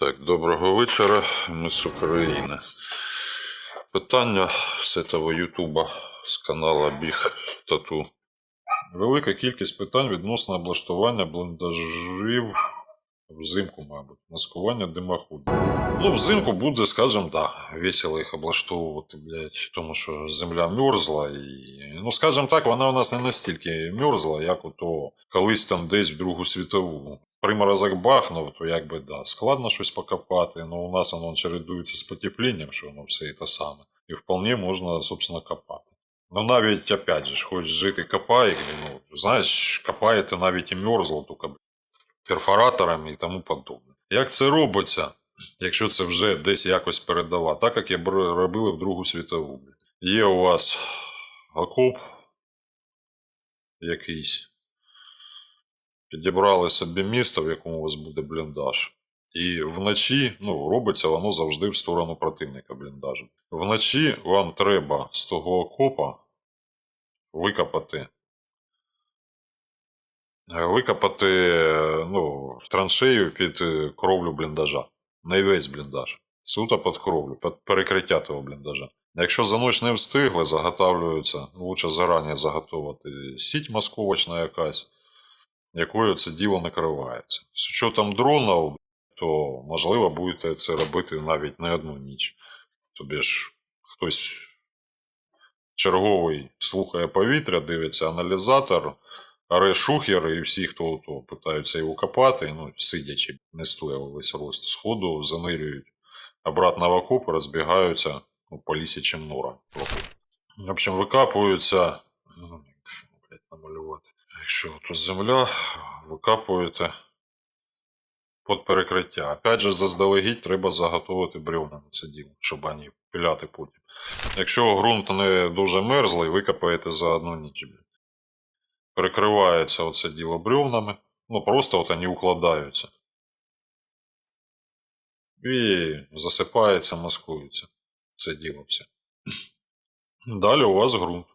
Так, доброго вечора. Ми з України. Питання з этого Ютуба з канала Біг Тату. Велика кількість питань відносно облаштування бліндажів взимку, мабуть, маскування димоходів. Ну, взимку буде, скажімо, да, весело їх облаштовувати, блядь, тому що земля мерзла і. Ну, скажімо так, вона у нас не настільки мерзла, як ото колись там десь в Другу світову. Приморозок бахнув, то якби да, складно щось покопати, але у нас воно чередується з потеплінням, що воно все те саме. І вполне можна, собственно, копати. Ну навіть, опять же, хоч жити копає, ну, знаєш, копаєте навіть і мерзло, тільки перфораторами і тому подобне. Як це робиться, якщо це вже десь якось передавати, так як я робили в Другу світову. Є у вас окоп якийсь, підібрали собі місто, в якому у вас буде бліндаж. І вночі, ну, робиться воно завжди в сторону противника бліндажу. Вночі вам треба з того окопа викопати. Викопати ну, траншею під е, кровлю бліндажа. Не весь бліндаж. Суто під кровлю, під перекриття того бліндажа. Якщо за ніч не встигли, заготавлюється, ну, лучше зарані заготовити сіть масковочна якась, якою це діло накривається. З учетом дронів, то можливо будете це робити навіть не одну ніч. Тобі ж хтось черговий слухає повітря, дивиться аналізатор, шухер, і всі, хто то, питаються його копати, ну, сидячи, не стоя весь рост, сходу занирюють обратно в окоп розбігаються ну, по лісячим норам. В общем, викапуються. ну, блядь, намалювати. Якщо тут земля, викапуєте під перекриття. Опять же, заздалегідь треба заготовити бревна на це діло, щоб вони пиляти потім. Якщо ґрунт не дуже мерзлий, викопаєте за одну ніч. блядь. Перекривається оце діло бревнами. Ну, просто от вони укладаються. І засипається, маскується. Це діло все. Далі у вас ґрунт.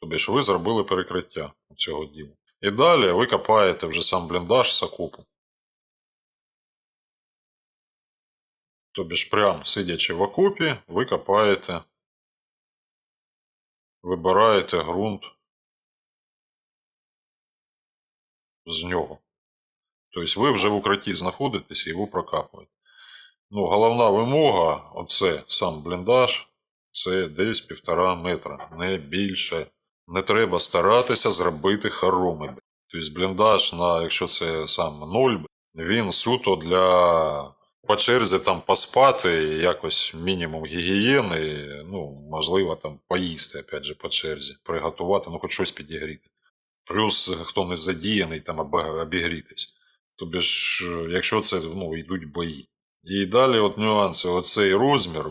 Тобі ж ви зробили перекриття цього діла. І далі ви копаєте вже сам бліндаж з окопу. Тобі ж прям сидячи в окопі, ви копаєте, вибираєте ґрунт з нього. Тобто ви вже в укритті знаходитесь і його прокапуєте. Ну, головна вимога, оце сам бліндаж, це десь півтора метра, не більше. Не треба старатися зробити хороми. Тобто бліндаж, на, якщо це сам ноль, він суто для по черзі там поспати, якось мінімум гігієни, ну, можливо, там поїсти, опять же, по черзі, приготувати, ну хоч щось підігріти. Плюс хто не задіяний, там обігрітись. Тобі ж, е, якщо це ну, йдуть бої. І далі от нюанси, оцей розмір,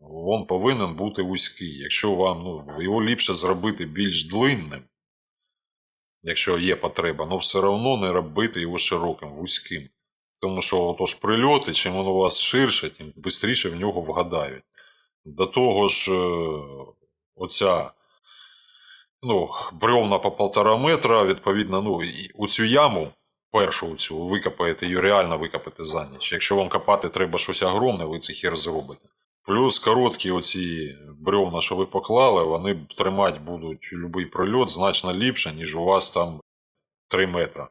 він повинен бути вузький. Якщо вам ну, його ліпше зробити більш длинним, якщо є потреба, але все одно не робити його широким, вузьким. Тому що отож прильоти, чим воно у вас ширше, тим швидше в нього вгадають. До того ж, е, оця ну, бревна по полтора метра, відповідно, ну, у цю яму, першу цю, викопаєте її реально викопати за ніч. Якщо вам копати треба щось огромне, ви це хер зробите. Плюс короткі оці бревна, що ви поклали, вони тримати будуть будь-який прильот значно ліпше, ніж у вас там 3 метра.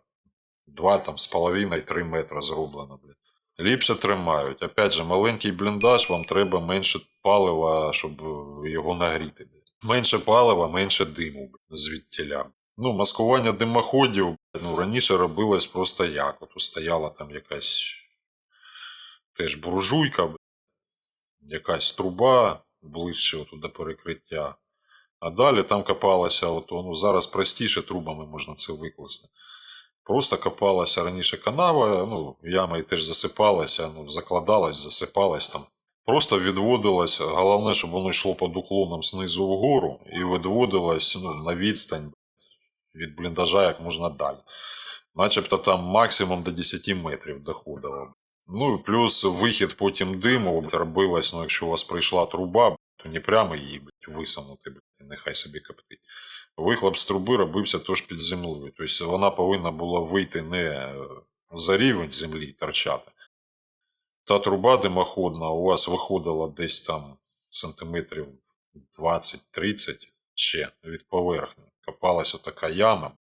Два там з половиною 3 метра зроблено. Блядь. Ліпше тримають. Опять же, маленький бліндаж, вам треба менше палива, щоб його нагріти. блядь. Менше палива, менше диму звідтіля. Ну, маскування димоходів ну, раніше робилось просто як. От стояла там якась теж буржуйка, якась труба ближче от до перекриття. А далі там копалася, от, ну, зараз простіше трубами можна це викласти. Просто копалася раніше канава, ну, яма і теж засипалася, ну, закладалась, засипалась там. Просто відводилось, головне, щоб воно йшло під уклоном знизу вгору і відводилось ну, на відстань від бліндажа як можна далі. Начебто там максимум до 10 метрів доходило. Ну і плюс вихід потім диму робилось, ну якщо у вас прийшла труба, то не прямо її висунути, нехай собі коптить. Вихлоп з труби робився теж під землею. Тобто вона повинна була вийти не за рівень землі торчати, та труба димоходна у вас виходила десь там сантиметрів 20-30 ще від поверхні. Копалась отака яма,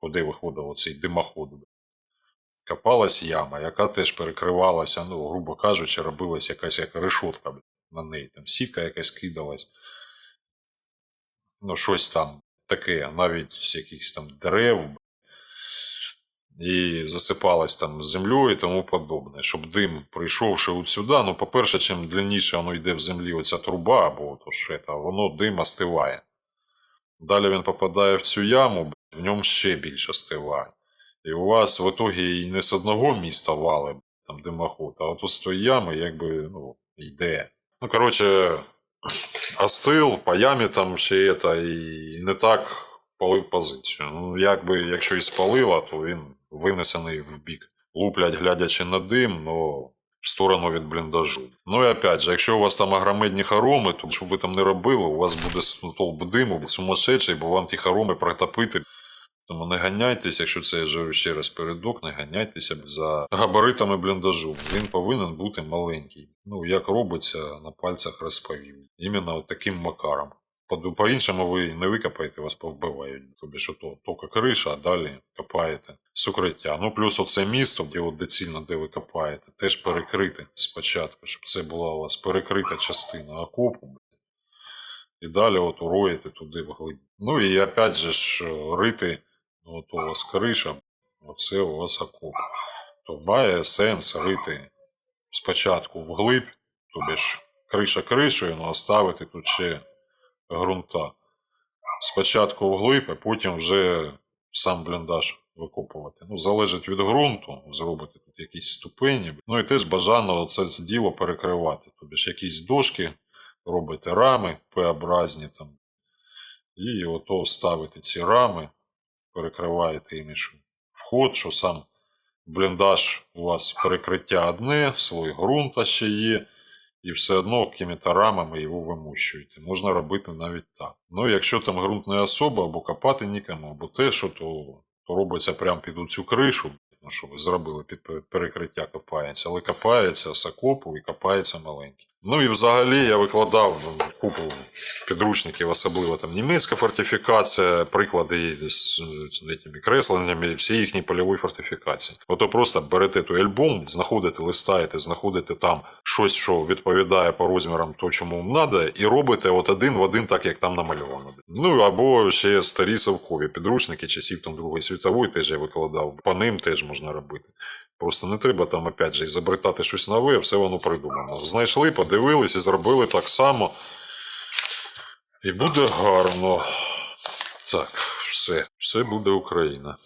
куди виходив цей димоход. Копалась яма, яка теж перекривалася, ну, грубо кажучи, робилась якась як решотка на неї. Там сітка якась кидалась. Ну, щось там таке, навіть з якихось там дерев. І засипалась там землею і тому подобне. Щоб дим, прийшовши от сюди, ну, по-перше, чим длинніше воно йде в землі, оця труба, або то що це, воно дим остиває. Далі він попадає в цю яму, в ньому ще більше остиває. І у вас в ітогі і не з одного міста вали там димоход, а от з тої ями якби ну, йде. Ну, коротше, остил, по ямі там ще це, і не так палив позицію. Ну, якби, якщо і спалила, то він винесений в бік. Луплять, глядячи на дим, но в сторону від бліндажу. Ну і опять же, якщо у вас там агромедні хороми, то щоб ви там не робили, у вас буде стовп диму сумасшедший, бо вам ті хороми протопити. Тому не ганяйтесь, якщо це я живу ще раз передок, не ганяйтеся за габаритами бліндажу. Він повинен бути маленький. Ну, як робиться, на пальцях розповів. Іменно таким макаром. По- По-іншому ви не викопаєте, вас повбивають. Тобі що то тільки криша, а далі копаєте з. Ну, плюс оце місто, де от доцільно, де ви копаєте, теж перекрити спочатку, щоб це була у вас перекрита частина окопу. І далі от уроїте туди вглиб. Ну і опять же ж рити, ну, от у вас криша, оце у вас окоп. То має сенс рити спочатку вглиб, тобі ж криша кришею, ну, оставити тут ще ґрунта. Спочатку вглиб, а потім вже сам бліндаж викопувати. Ну, залежить від ґрунту, зробити тут якісь ступені. Ну і теж бажано це діло перекривати. Тобі ж якісь дошки робите рами П-образні там. І ото ставите ці рами, перекриваєте їм вход, що сам бліндаж у вас перекриття одне, слой ґрунта ще є, і все одно якими-то рамами його вимущуєте. Можна робити навіть так. Ну, якщо там ґрунт не особа, або копати нікому, або те, що то, то робиться прямо під цю кришу, що ви зробили під перекриття копається, але копається з окопу і копається маленький. Ну і взагалі я викладав купу підручників, особливо там німецька фортифікація, приклади з, этими кресленнями, всі їхні польові фортифікації. Ото просто берете той альбом, знаходите, листаєте, знаходите там щось, що відповідає по розмірам то, чому вам треба, і робите от один в один, так як там намальовано. Ну або ще старі совкові підручники часів там Другої світової теж я викладав. По ним теж можна робити. Просто не треба там, опять же, ізобретати щось нове, все воно придумано. Знайшли, подивились і зробили так само. І буде гарно. Так, все, все буде Україна.